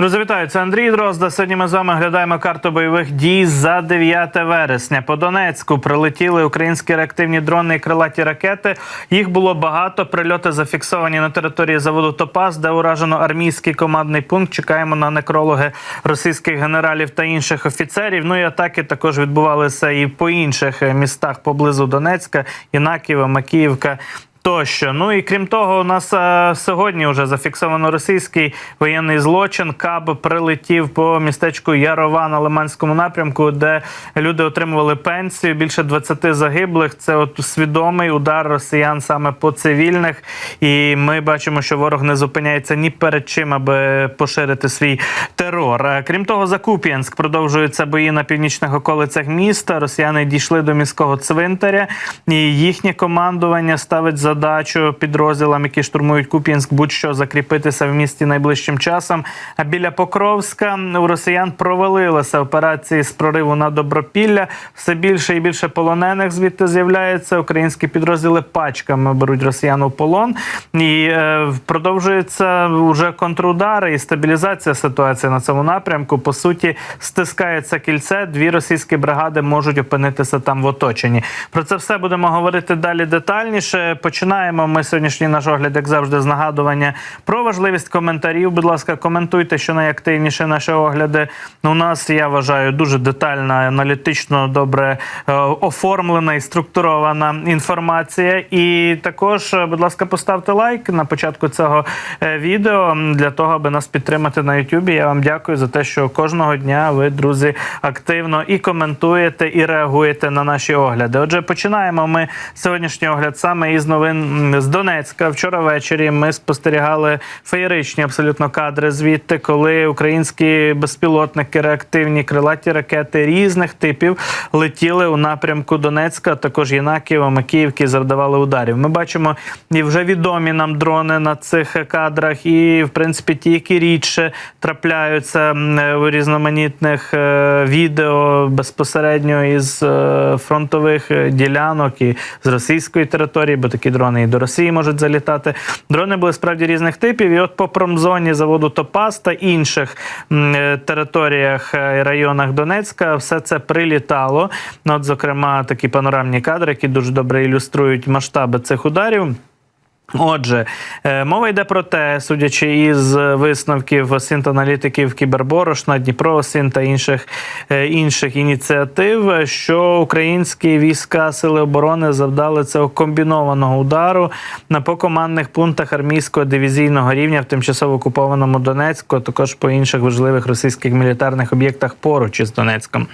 Друзі, це Андрій Дрозда. Сьогодні ми з вами глядаємо карту бойових дій за 9 вересня. По Донецьку прилетіли українські реактивні дрони і крилаті ракети. Їх було багато. Прильоти зафіксовані на території заводу Топас, де уражено армійський командний пункт. Чекаємо на некрологи російських генералів та інших офіцерів. Ну і атаки також відбувалися і по інших містах поблизу Донецька, Інаківа, Макіївка. Тощо, ну і крім того, у нас е, сьогодні вже зафіксовано російський воєнний злочин. Каб прилетів по містечку Ярова на Лиманському напрямку, де люди отримували пенсію. Більше 20 загиблих. Це от свідомий удар росіян саме по цивільних. І ми бачимо, що ворог не зупиняється ні перед чим, аби поширити свій терор. Е, Крім того, за Куп'янськ продовжуються бої на північних околицях міста. Росіяни дійшли до міського цвинтаря, і їхнє командування ставить задачу підрозділам, які штурмують Куп'янськ, будь-що закріпитися в місті найближчим часом. А біля Покровська у росіян провалилися операції з прориву на Добропілля. Все більше і більше полонених звідти з'являється. Українські підрозділи пачками беруть росіян у полон і е, продовжуються вже контрудари і стабілізація ситуації на цьому напрямку. По суті, стискається кільце. Дві російські бригади можуть опинитися там в оточенні. Про це все будемо говорити далі детальніше. Починаємо ми сьогоднішній наш огляд, як завжди, з нагадування про важливість коментарів. Будь ласка, коментуйте, що найактивніше наші огляди. У нас я вважаю дуже детальна, аналітично добре е, оформлена і структурована інформація. І також, е, будь ласка, поставте лайк на початку цього е, відео для того, аби нас підтримати на Ютубі. Я вам дякую за те, що кожного дня ви, друзі, активно і коментуєте, і реагуєте на наші огляди. Отже, починаємо ми сьогоднішній огляд саме із новин м, з Донецька. Вчора ввечері ми спостерігали феєричні абсолютно кадри звідти, коли українські безпілотники, реактивні крилаті ракети різних типів летіли у напрямку Донецька, також Єнаківа, Макіївки, завдавали ударів. Ми бачимо і вже відомі нам дрони на цих кадрах, і в принципі ті, які рідше трапляються у різноманітних е, відео безпосередньо із е, фронтових е, ділянок і з російської території, бо такі дрони і до Росії можуть залітати. Дрони були справді різних типів. І от по промзоні заводу Топас та інших е, територіях е, і районах Донецька все це прилітало. Ну, От, зокрема, такі панорамні кадри, які дуже добре ілюструють масштаби цих ударів. Отже, е, мова йде про те, судячи із висновків осінт-аналітиків Кіберборошна, Дніпро Осін та інших е, інших ініціатив, що українські війська сили оборони завдали цього комбінованого удару на по командних пунктах армійського дивізійного рівня в тимчасово окупованому Донецьку, а також по інших важливих російських мілітарних об'єктах поруч із Донецьком.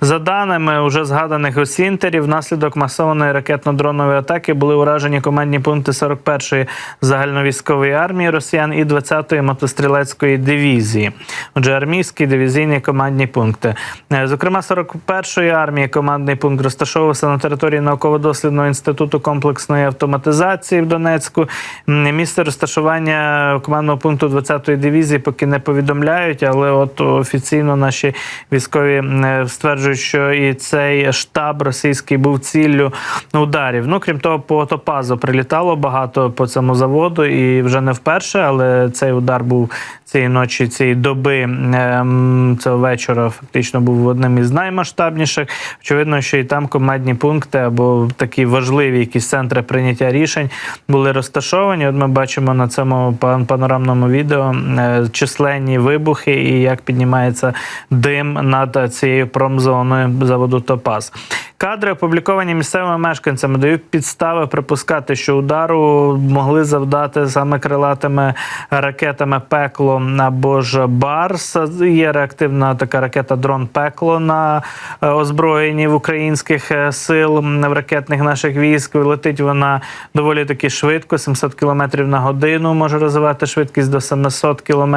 За даними уже згаданих осінтерів, внаслідок масованої ракетно-дронової атаки були уражені командні пункти 41 41-ї загальновійськової армії росіян і 20-ї мотострілецької дивізії. Отже, армійські дивізійні командні пункти. Е, Зокрема, 41-ї армії командний пункт розташовувався на території науково-дослідного інституту комплексної автоматизації в Донецьку. Місце розташування командного пункту 20-ї дивізії поки не повідомляють, але от офіційно наші військові е, стверджують, що і цей штаб російський був ціллю ударів. Ну крім того, по Топазу прилітало багато по цьому заводу, і вже не вперше, але цей удар був цієї ночі, цієї доби ем, цього вечора. Фактично був одним із наймасштабніших. Очевидно, що і там командні пункти або такі важливі якісь центри прийняття рішень були розташовані. От ми бачимо на цьому пан- панорамному відео е, численні вибухи і як піднімається дим над цією промзоною заводу Топаз. Кадри, опубліковані місцевими мешканцями, дають підстави припускати, що удару могли завдати саме крилатими ракетами пекло або ж Барс. Є реактивна така ракета дрон пекло на е, озброєнні в українських е, сил в ракетних наших військ. Летить вона доволі таки швидко, 700 км на годину. Може розвивати швидкість до 700 км,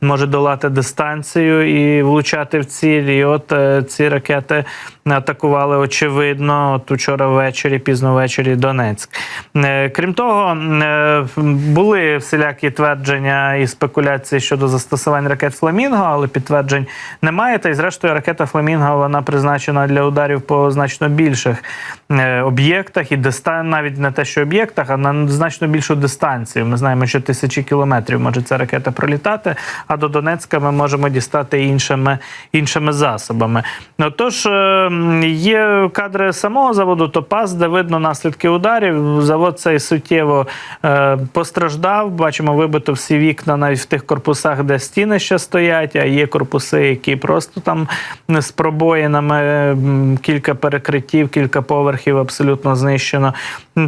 може долати дистанцію і влучати в ціль. От е, ці ракети атакували очевидно. От учора ввечері, пізно ввечері Донецьк. Крім того, були всілякі твердження і спекуляції спекуляції щодо застосувань ракет Фламінго, але підтверджень немає. Та й зрештою ракета Фламінго вона призначена для ударів по значно більших е, об'єктах і дистан навіть не те, що об'єктах, а на значно більшу дистанцію. Ми знаємо, що тисячі кілометрів може ця ракета пролітати. А до Донецька ми можемо дістати іншими іншими засобами. Ну тож е, є кадри самого заводу Топаз, де видно наслідки ударів. Завод цей суттєво е, постраждав. Бачимо, вибито всі вікна навіть в тих корпусах, де стіни ще стоять. А є корпуси, які просто там з пробоїнами, кілька перекриттів, кілька поверхів абсолютно знищено.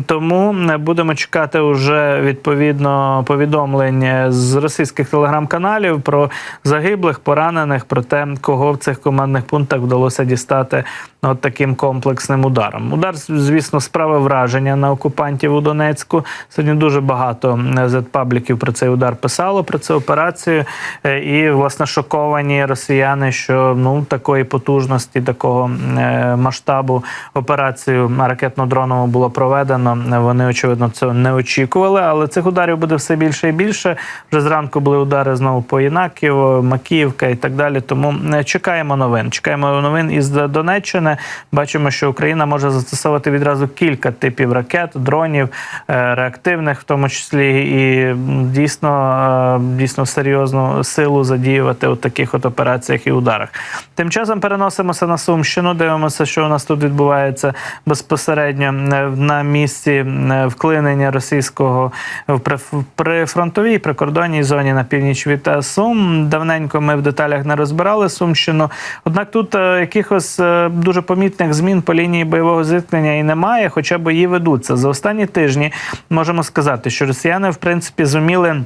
Тому е, будемо чекати вже відповідно повідомлень з російських телеграм-каналів про загиблих, поранених, про те, кого в цих командних пунктах вдалося дістати от таким комплексним ударом. Удар, звісно, справив враження на окупантів у Донецьку. Сьогодні дуже багато зет-пабліків про цей удар писало про цю операцію, Е, і власне шоковані росіяни, що ну такої потужності, такого е, масштабу операцію ракетно-дронову було проведено. Вони очевидно цього не очікували, але цих ударів буде все більше і більше. Вже зранку були удари знову по Єнаків, Макіївка і так далі. Тому е, чекаємо новин. Чекаємо новин із Донеччини. Бачимо, що Україна може застосовувати відразу кілька типів ракет, дронів, е, реактивних, в тому числі, і дійсно, е, дійсно серйозну силу задіювати у таких от операціях і ударах. Тим часом переносимося на Сумщину. Дивимося, що у нас тут відбувається безпосередньо е, на місці вклинення російського в приф- прифронтовій прикордонній зоні на північ від Сум. Давненько ми в деталях не розбирали Сумщину. Однак тут якихось дуже помітних змін по лінії бойового зіткнення і немає, хоча бої ведуться. За останні тижні можемо сказати, що росіяни в принципі зуміли.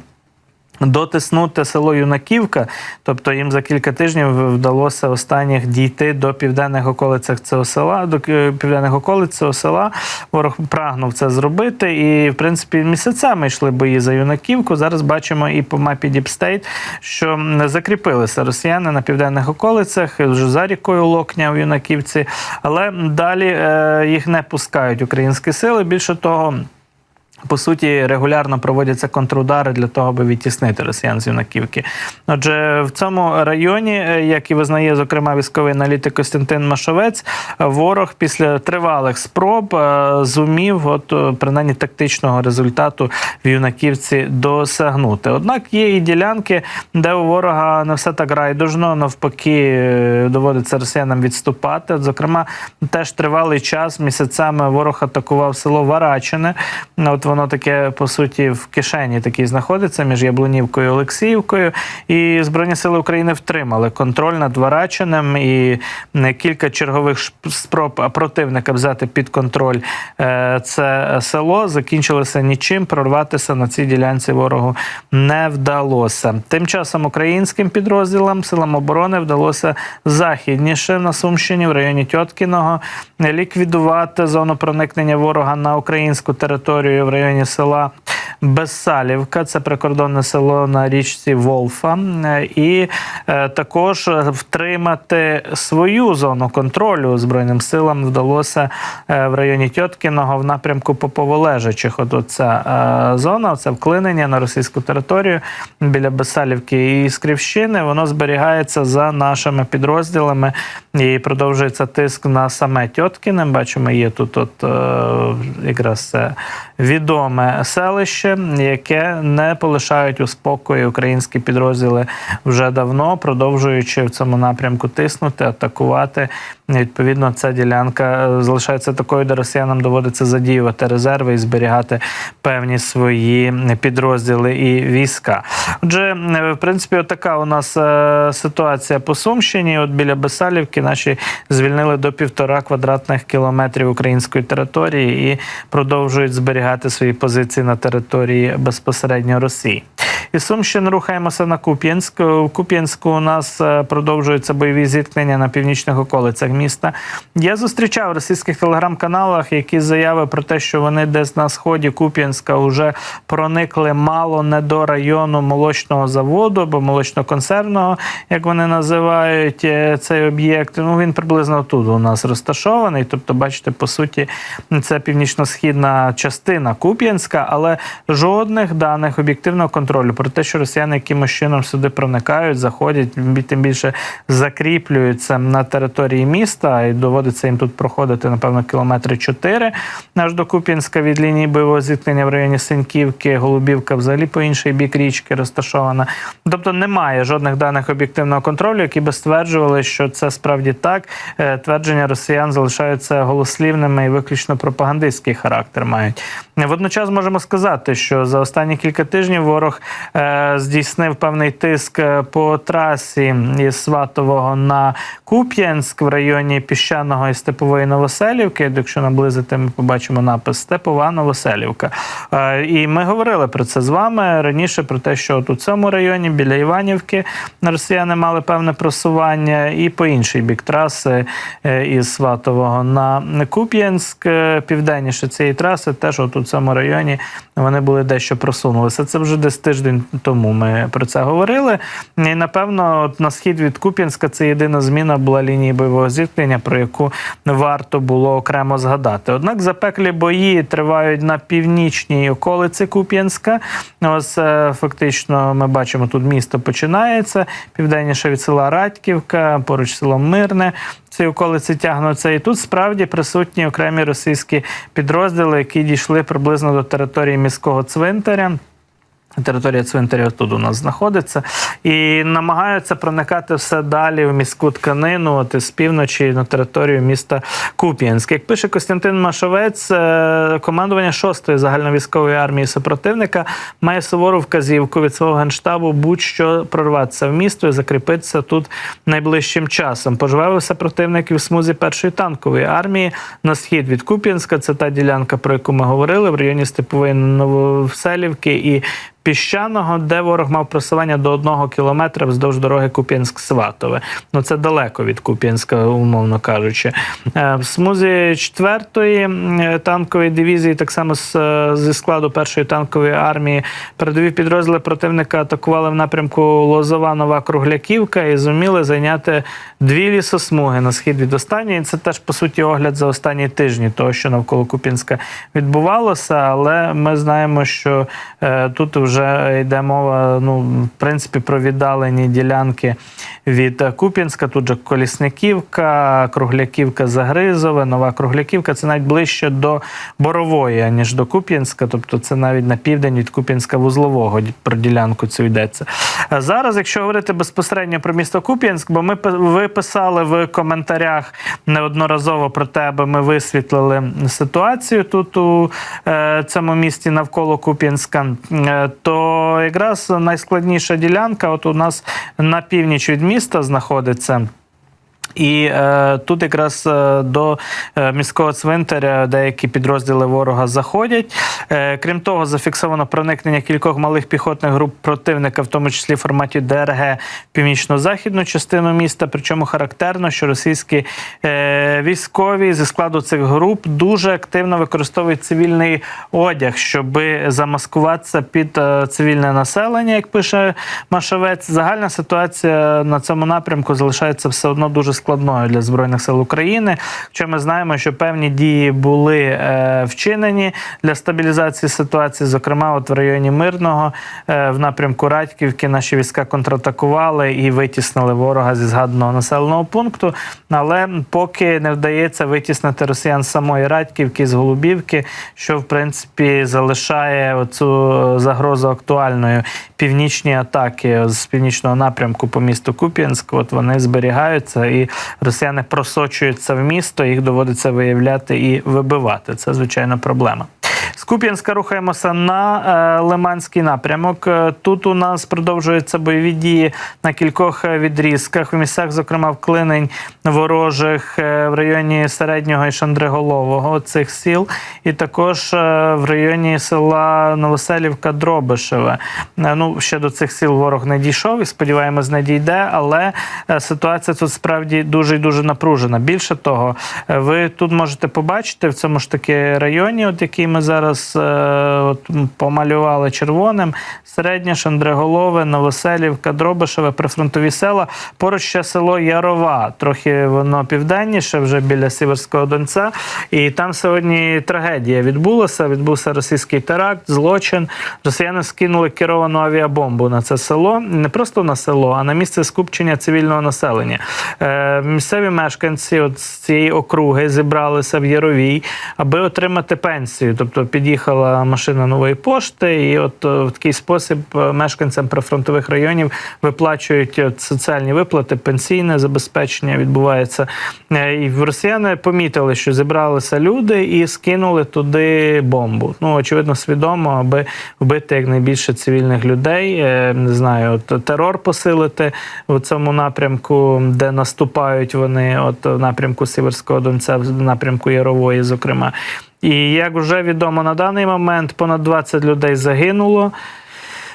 Дотиснути село Юнаківка, тобто їм за кілька тижнів вдалося останніх дійти до південних околицях цього села, до е, південних околиць цього села. Ворог прагнув це зробити, і в принципі місяцями йшли бої за Юнаківку. Зараз бачимо і по мапі Діпстейт, що закріпилися росіяни на південних околицях вже за рікою Локня в Юнаківці, але далі е, їх не пускають українські сили. Більше того. По суті, регулярно проводяться контрудари для того, аби відтіснити росіян з юнаківки. Отже, в цьому районі, е, як і визнає зокрема військовий аналітик Костянтин Машовець, ворог після тривалих спроб е, зумів, от е, принаймні тактичного результату в юнаківці досягнути. Однак є і ділянки, де у ворога не все так райдужно, навпаки, доводиться росіянам відступати. От, Зокрема, теж тривалий час місяцями ворог атакував село Варачине. От воно таке по суті в кишені такій знаходиться між Яблунівкою і Олексіївкою. І Збройні сили України втримали контроль над Варачинем і е, кілька чергових спроб противника взяти під контроль е, це село закінчилося нічим. Прорватися на цій ділянці ворогу не вдалося. Тим часом українським підрозділам силам оборони вдалося західніше на Сумщині в районі Тьоткіного ліквідувати зону проникнення ворога на українську територію в районі села. Безсалівка, це прикордонне село на річці Волфа, і е, також втримати свою зону контролю збройним силам вдалося е, в районі Тьоткіного в напрямку Поповолежачих. От оця е, зона, це вклинення на російську територію біля Безсалівки і Скрівщини. Воно зберігається за нашими підрозділами і продовжується тиск на саме Тьоткіне. Бачимо, є тут от якраз це відоме селище, яке не полишають у спокої українські підрозділи вже давно, продовжуючи в цьому напрямку тиснути, атакувати. Відповідно, ця ділянка е, залишається такою, де росіянам доводиться задіювати резерви і зберігати певні свої підрозділи і війська. Отже, е, в принципі, така у нас е, ситуація по Сумщині. От біля Бесалівки наші звільнили до півтора квадратних кілометрів української території і продовжують зберігати свої позиції на території безпосередньо Росії. Із Сумщини рухаємося на Куп'янськ. У Куп'янську у нас е, продовжуються бойові зіткнення на північних околицях міста. Я зустрічав в російських телеграм-каналах якісь заяви про те, що вони десь на сході Куп'янська вже проникли мало не до району молочного заводу або молочно-консервного, як вони називають е, цей об'єкт. Ну він приблизно тут у нас розташований. Тобто, бачите, по суті, це північно-східна частина Куп'янська, але жодних даних об'єктивного контролю про те, що росіяни якимось чином сюди проникають, заходять, тим більше закріплюються на території міста, і доводиться їм тут проходити, напевно, кілометри 4 аж до Куп'янська від лінії бойового зіткнення в районі Синьківки, Голубівка взагалі по інший бік річки розташована. Тобто немає жодних даних об'єктивного контролю, які би стверджували, що це справді так. Е, Твердження росіян залишаються голослівними і виключно пропагандистський характер мають. Водночас можемо сказати, що за останні кілька тижнів ворог здійснив певний тиск е, по трасі із Сватового на Куп'янськ в районі піщаного і степової Новоселівки. Якщо наблизити, ми побачимо напис Степова Новоселівка. Е, і ми говорили про це з вами раніше, про те, що от у цьому районі біля Іванівки росіяни мали певне просування, і по інший бік траси е, із Сватового на Куп'янськ, е, південніше цієї траси, теж от у цьому районі вони були дещо просунулися. Це вже десь тиждень тому ми про це говорили. І напевно, от на схід від Куп'янська це єдина зміна була лінії бойового зіткнення, про яку варто було окремо згадати. Однак запеклі бої тривають на північній околиці Куп'янська. Ось е, фактично ми бачимо, тут місто починається південніше від села Радьківка, поруч село Мирне. Ці околиці тягнуться, і тут справді присутні окремі російські підрозділи, які дійшли приблизно до території міського цвинтаря. Територія цвинтаря тут у нас знаходиться, і намагаються проникати все далі в міську тканину, от із півночі на територію міста Куп'янськ. Як пише Костянтин Машовець, е, командування 6-ї загальновійськової армії супротивника має сувору вказівку від свого генштабу будь-що прорватися в місто і закріпитися тут найближчим часом. Пожвавився противник в смузі першої танкової армії на схід від Куп'янська. Це та ділянка, про яку ми говорили, в районі Степової Новоселівки і Піщаного, де ворог мав просування до одного кілометра вздовж дороги Куп'янськ-Сватове. Ну це далеко від Куп'янська, умовно кажучи. Е, В смузі 4-ї танкової дивізії, так само е, зі складу першої танкової армії, передові підрозділи противника атакували в напрямку Лозова Нова Кругляківка і зуміли зайняти дві лісосмуги на схід від останньої. Це теж по суті огляд за останні тижні, того, що навколо Куп'янська відбувалося. Але ми знаємо, що е, тут вже йде мова, ну в принципі, про віддалені ділянки від Куп'янська. Тут же Колісниківка, Кругляківка, Загризове, Нова Кругляківка. Це навіть ближче до Борової, ніж до Куп'янська. Тобто це навіть на південь від Куп'янська вузлового про ділянку цю йдеться. А Зараз, якщо говорити безпосередньо про місто Куп'янськ, бо ми ви писали в коментарях неодноразово про те, аби ми висвітлили ситуацію тут у е, цьому місті навколо Куп'янська, е, то якраз найскладніша ділянка, от у нас на північ від міста знаходиться. І е, тут якраз е, до е, міського цвинтаря деякі підрозділи ворога заходять. Е, крім того, зафіксовано проникнення кількох малих піхотних груп противника, в тому числі в форматі ДРГ північно-західну частину міста. Причому характерно, що російські е, військові зі складу цих груп дуже активно використовують цивільний одяг, щоб замаскуватися під е, цивільне населення, як пише Машовець. Загальна ситуація на цьому напрямку залишається все одно дуже складною для збройних сил України. Хоча ми знаємо, що певні дії були е, вчинені для стабілізації ситуації. Зокрема, от в районі Мирного е, в напрямку Радьківки наші війська контратакували і витіснили ворога зі згаданого населеного пункту. Але поки не вдається витіснити росіян з самої Радьківки з Голубівки, що в принципі залишає оцю загрозу актуальною. Північні атаки з північного напрямку по місту Куп'янськ. От вони зберігаються, і росіяни просочуються в місто. Їх доводиться виявляти і вибивати. Це звичайно проблема. З Куп'янська рухаємося на е, Лиманський напрямок. Е, Тут у нас продовжуються бойові дії на кількох е, відрізках. В місцях, зокрема, вклинень ворожих в районі середнього і Шандриголового цих сіл, і також в районі села Новоселівка Дробишеве. Ну ще до цих сіл ворог не дійшов і сподіваємось, не дійде. Але ситуація тут справді дуже і дуже напружена. Більше того, ви тут можете побачити в цьому ж таки районі, от який ми зараз зараз е, от, помалювали червоним. Середня, Шандреголове, Новоселівка, Дробишеве, прифронтові села. Поруч ще село Ярова, трохи воно південніше, вже біля Сіверського Донця. І там сьогодні трагедія відбулася. Відбувся російський теракт, злочин. Росіяни скинули керовану авіабомбу на це село. Не просто на село, а на місце скупчення цивільного населення. Е, місцеві мешканці от з цієї округи зібралися в Яровій, аби отримати пенсію. Тобто під'їхала машина нової пошти, і от е, в такий спосіб е, мешканцям прифронтових районів виплачують соціальні виплати, пенсійне забезпечення відбувається. Е, І росіяни помітили, що зібралися люди і скинули туди бомбу. Ну очевидно, свідомо, аби вбити якнайбільше цивільних людей. Е, Не знаю, от терор посилити в цьому напрямку, де наступають вони, от в напрямку Сіверського Донця, в напрямку Ярової, зокрема. І як вже відомо на даний момент, понад 20 людей загинуло.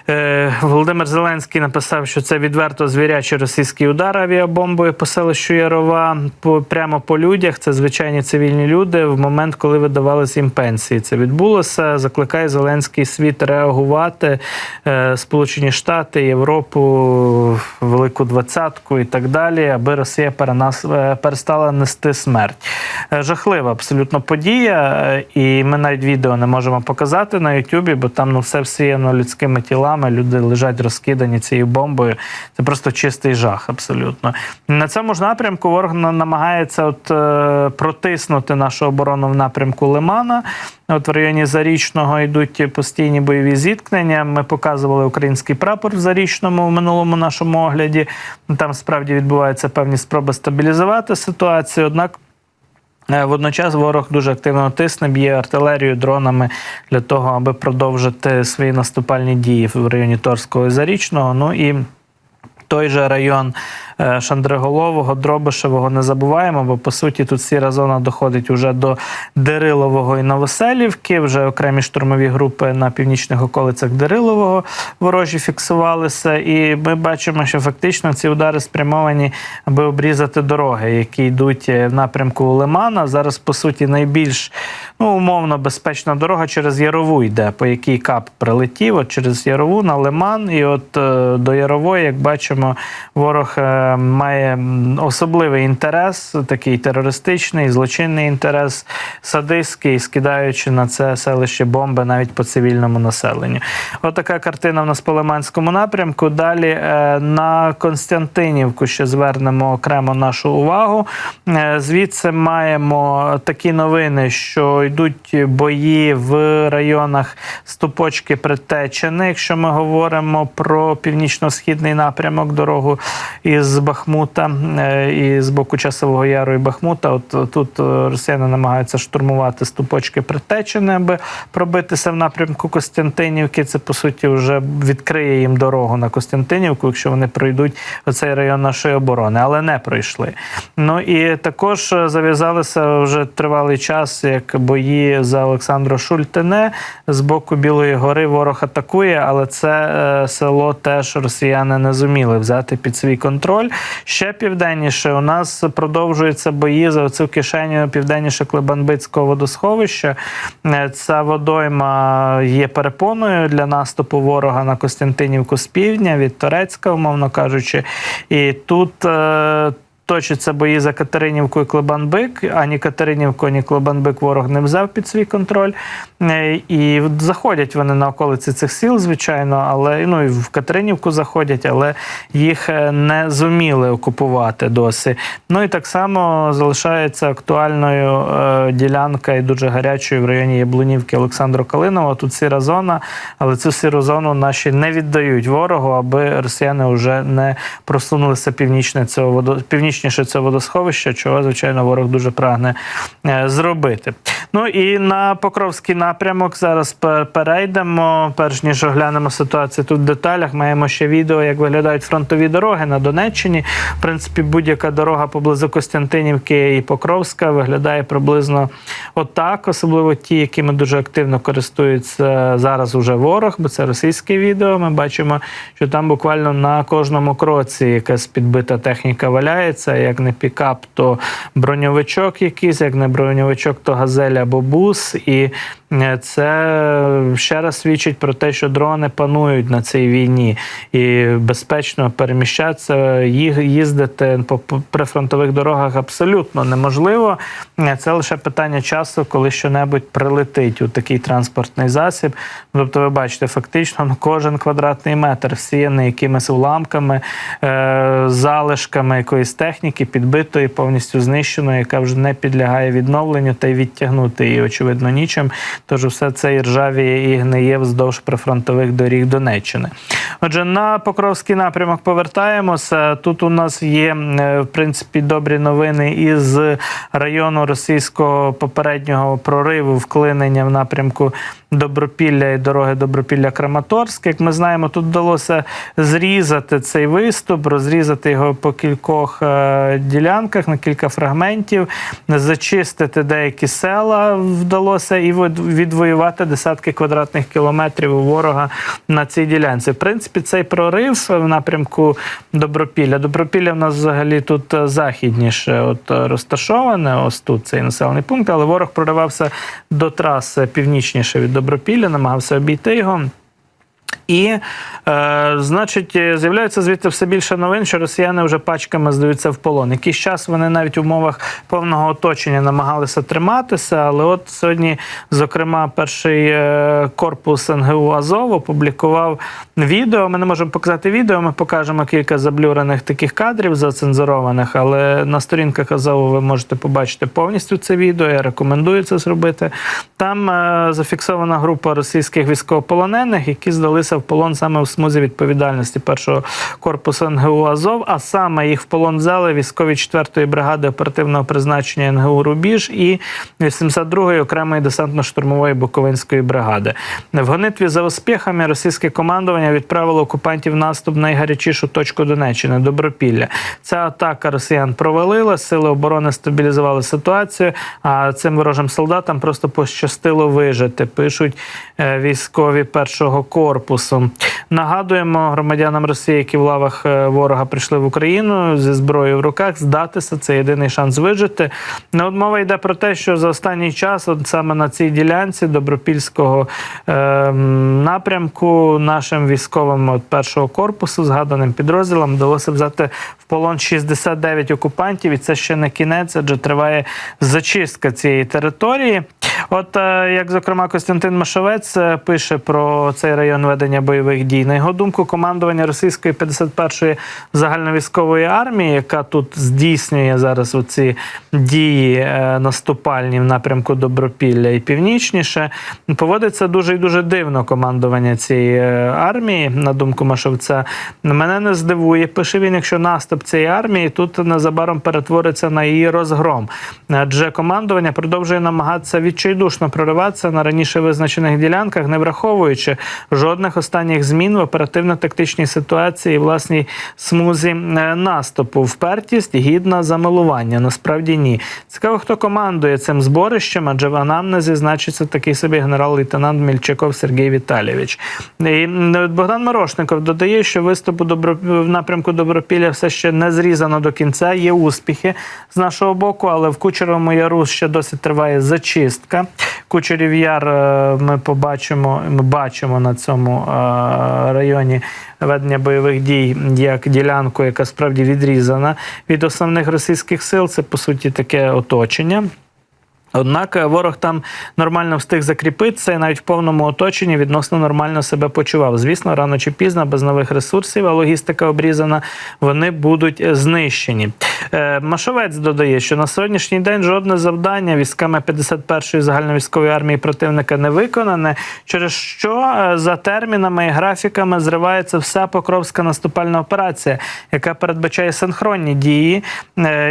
Е, Володимир Зеленський написав, що це відверто звірячий російський удар авіабомбою по селищу Ярова прямо по людях. Це звичайні цивільні люди в момент, коли видавалися їм пенсії. Це відбулося. Закликає Зеленський світ реагувати. Е, Сполучені Штати, Європу, Велику Двадцятку і так далі, аби Росія перенас, е, перестала нести смерть. Жахлива абсолютно подія, і ми навіть відео не можемо показати на Ютубі, бо там ну все всіяно людськими тілами. Люди лежать розкидані цією бомбою. Це просто чистий жах, абсолютно. На цьому ж напрямку ворог намагається от, е, протиснути нашу оборону в напрямку Лимана. От в районі Зарічного йдуть постійні бойові зіткнення. Ми показували український прапор в Зарічному в минулому нашому огляді. Там справді відбуваються певні спроби стабілізувати ситуацію. Однак Водночас ворог дуже активно тисне, б'є артилерію дронами для того, аби продовжити свої наступальні дії в районі Торського і Зарічного. Ну і той же район е, Шандриголового, Дробишевого не забуваємо, бо по суті тут сіра зона доходить уже до Дерилового і Новоселівки. Вже окремі штурмові групи на північних околицях Дерилового ворожі фіксувалися. І ми бачимо, що фактично ці удари спрямовані, аби обрізати дороги, які йдуть е, в напрямку Лимана. Зараз, по суті, найбільш ну, умовно безпечна дорога через Ярову йде, по якій кап прилетів, от через Ярову на Лиман. І от е, до Ярової, як бачимо, ворог е, має особливий інтерес, такий терористичний, злочинний інтерес, садистський, скидаючи на це селище бомби навіть по цивільному населенню. От така картина в нас по Лиманському напрямку. Далі е, на Константинівку ще звернемо окремо нашу увагу. Е, Звідси маємо такі новини, що йдуть бої в районах Ступочки Притечини, якщо ми говоримо про північно-східний напрямок, дорогу із Бахмута е, і з боку Часового Яру і Бахмута. От тут е, росіяни намагаються штурмувати Ступочки Притечини, аби пробитися в напрямку Костянтинівки. Це по суті вже відкриє їм дорогу на Костянтинівку, якщо вони пройдуть оцей район нашої оборони, але не пройшли. Ну і також е, зав'язалися вже тривалий час, як бої за Олександро Шультине з боку Білої гори. Ворог атакує, але це е, село теж росіяни не зуміли взяти під свій контроль. Ще південніше у нас продовжуються бої за оцю кишеню південніше Клебанбицького водосховища. Е, Ця водойма є перепоною для наступу ворога на Костянтинівку з півдня від Торецька, умовно кажучи. І тут. Точаться бої за Катеринівку і Клебанбик. Ані Катеринівку, ані Клебанбик ворог не взяв під свій контроль. Е, І заходять вони на околиці цих сіл, звичайно, але ну і в Катеринівку заходять, але їх е, не зуміли окупувати досі. Ну і так само залишається актуальною е, ділянка і дуже гарячою в районі Яблунівки Олександру Калинова. Тут сіра зона, але цю сіру зону наші не віддають ворогу, аби росіяни вже не просунулися північне цього водо... північніше цього водосховища, чого звичайно ворог дуже прагне е, зробити. Ну і на Покровський напрямок зараз перейдемо. Перш ніж оглянемо ситуацію тут в деталях. Маємо ще відео, як виглядають фронтові дороги на Донеччині. В принципі, будь-яка дорога поблизу Костянтинівки і Покровська виглядає приблизно отак, особливо ті, якими дуже активно користуються зараз уже ворог, бо це російське відео. Ми бачимо, що там буквально на кожному кроці якась підбита техніка валяється. Як не пікап, то броньовичок якийсь, як не броньовичок, то газеля або бус, і е, це ще раз свідчить про те, що дрони панують на цій війні і безпечно переміщатися, їздити по по прифронтових дорогах абсолютно неможливо. Е, Це лише питання часу, коли щонебудь прилетить у такий транспортний засіб. Тобто, ви бачите, фактично ну, кожен квадратний метр всіяний якимись уламками, е, залишками якоїсь техніки, підбитої, повністю знищеної, яка вже не підлягає відновленню та й відтягнути її, очевидно, нічим. Тож все це і ржавіє і гниє вздовж прифронтових доріг Донеччини. Отже, на Покровський напрямок повертаємося. Тут у нас є е, в принципі добрі новини із району російського попереднього прориву вклинення в напрямку Добропілля і дороги Добропілля-Краматорськ. Як ми знаємо, тут вдалося зрізати цей виступ, розрізати його по кількох е, ділянках на кілька фрагментів, зачистити деякі села вдалося і відвоювати десятки квадратних кілометрів у ворога на цій ділянці. В принципі, цей прорив в напрямку Добропілля. Добропілля в нас взагалі тут е, західніше от е, розташоване. Ось тут цей населений пункт, але ворог проривався до траси північніше від Добропілля, намагався обійти його. І, е, значить, з'являється звідти все більше новин, що росіяни вже пачками здаються в полон. Якийсь час вони навіть в умовах повного оточення намагалися триматися, але от сьогодні, зокрема, перший е, корпус НГУ Азов опублікував відео. Ми не можемо показати відео, ми покажемо кілька заблюрених таких кадрів зацензурованих, але на сторінках Азову ви можете побачити повністю це відео. Я рекомендую це зробити. Там е, зафіксована група російських військовополонених, які здалися в полон саме в смузі відповідальності першого корпусу НГУ Азов, а саме їх в полон взяли військові 4-ї бригади оперативного призначення НГУ Рубіж і 82-ї окремої десантно-штурмової Буковинської бригади. В гонитві за успіхами російське командування відправило окупантів наступ в найгарячішу точку Донеччини Добропілля. Ця атака росіян провалила, сили оборони стабілізували ситуацію. А цим ворожим солдатам просто пощастило вижити. Пишуть е, військові першого корпусу. Нагадуємо громадянам Росії, які в лавах е, ворога прийшли в Україну зі зброєю в руках, здатися. Це єдиний шанс вижити. Не от мова йде про те, що за останній час, от саме на цій ділянці добропільського е, напрямку, нашим військовим от першого корпусу, згаданим підрозділам, вдалося взяти в полон 69 окупантів, і це ще не кінець, адже триває зачистка цієї території. От е, як зокрема Костянтин Машовець е, пише про цей район ведення бойових дій. На його думку, командування російської 51-ї загальновійськової армії, яка тут здійснює зараз оці дії е, наступальні в напрямку Добропілля і північніше, поводиться дуже і дуже дивно командування цієї е, армії. На думку Машовця, мене не здивує. Пише він, якщо наступ цієї армії тут незабаром перетвориться на її розгром, адже командування продовжує намагатися відчайдушно прориватися на раніше визначених ділянках, не враховуючи жодних останніх змін в оперативно-тактичній ситуації власній смузі е, наступу. Впертість гідна замилування. Насправді ні. Цікаво, хто командує цим зборищем, адже в анамнезі значиться такий собі генерал-лейтенант Мільчаков Сергій Віталійович. І Богдан Мирошников додає, що виступ у Добро... в напрямку Добропілля все ще не зрізано до кінця. Є успіхи з нашого боку, але в Кучеровому яру ще досі триває зачистка. Кучерів яр е, ми побачимо, ми бачимо на цьому районі ведення бойових дій як ділянку, яка справді відрізана від основних російських сил. Це по суті таке оточення. Однак е, ворог там нормально встиг закріпитися і навіть в повному оточенні відносно нормально себе почував. Звісно, рано чи пізно, без нових ресурсів, а логістика обрізана, вони будуть е, знищені. Е, Машовець додає, що на сьогоднішній день жодне завдання військами 51-ї загальновійськової армії противника не виконане, через що за термінами і графіками зривається вся покровська наступальна операція, яка передбачає синхронні дії,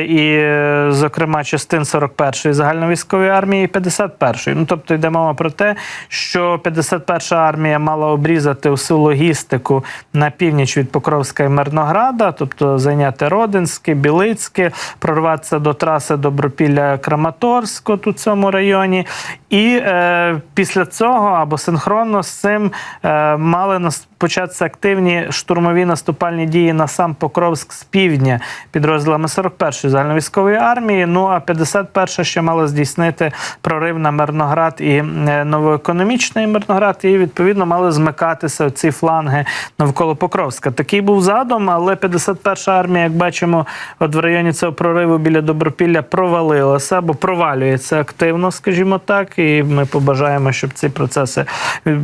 і, зокрема, частин 41-ї загальновійськової армії 51-ї. Ну тобто йде мова про те, що 51-ша армія мала обрізати усю логістику на північ від Покровська і Мирнограда, тобто зайняти Родинське, Білицьке, прорватися до траси Добропілля Краматорськ от у цьому районі. І е, після цього або синхронно з цим е, мали нас розпочатися активні штурмові наступальні дії на сам Покровськ з півдня підрозділами 41-ї загальновійськової армії. Ну а 51-ша ще мала здійснити прорив на Мирноград і е, новоекономічний Мирноград, і відповідно мали змикатися ці фланги навколо Покровська. Такий був задум, але 51-ша армія, як бачимо, от в районі цього прориву біля Добропілля провалилася або провалюється активно, скажімо так. І ми побажаємо, щоб ці процеси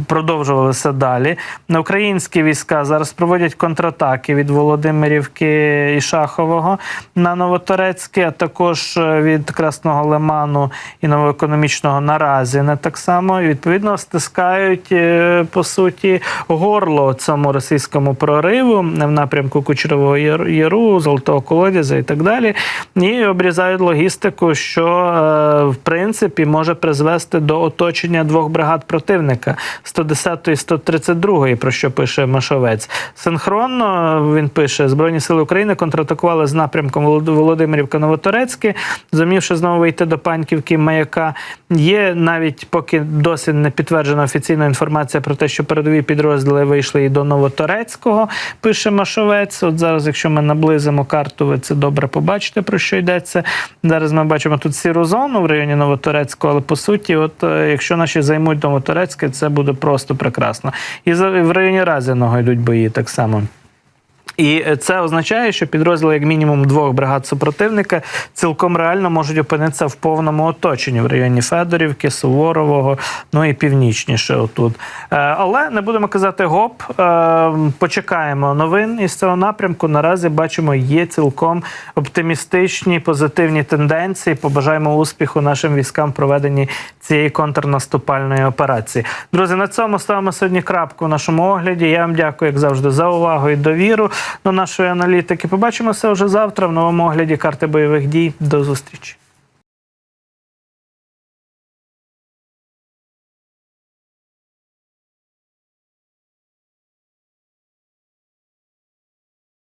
продовжувалися далі. На українські війська зараз проводять контратаки від Володимирівки і Шахового на Новоторецьке, а також е, від Красного Лиману і новоекономічного наразі не так само. І відповідно стискають е, по суті горло цьому російському прориву в напрямку Кучерового Яру, Золотого Колодязя і так далі. І обрізають логістику, що е, в принципі може призвести до оточення двох бригад противника 110 і 132, про що пише Машовець. Синхронно він пише: Збройні сили України контратакували з напрямком Володимирівка Новоторецьке, зумівши знову вийти до Паньківки Маяка. Є навіть поки досі не підтверджена офіційна інформація про те, що передові підрозділи вийшли і до Новоторецького. Пише Машовець. От зараз, якщо ми наблизимо карту, ви це добре побачите, про що йдеться. Зараз ми бачимо тут сіру зону в районі Новоторецького, але по суті, от е, якщо наші займуть Новоторецьке, це буде просто прекрасно. І в районі Разяного йдуть бої так само. І це означає, що підрозділи, як мінімум двох бригад супротивника, цілком реально можуть опинитися в повному оточенні в районі Федорівки, Суворового, ну і північніше. Отут. Е, Але не будемо казати гоп. Е, Почекаємо новин із цього напрямку. Наразі бачимо, є цілком оптимістичні, позитивні тенденції. Побажаємо успіху нашим військам в проведенні цієї контрнаступальної операції. Друзі, на цьому ставимо сьогодні крапку в нашому огляді. Я вам дякую, як завжди, за увагу і довіру до нашої аналітики. Побачимося вже завтра в новому огляді карти бойових дій. До зустрічі.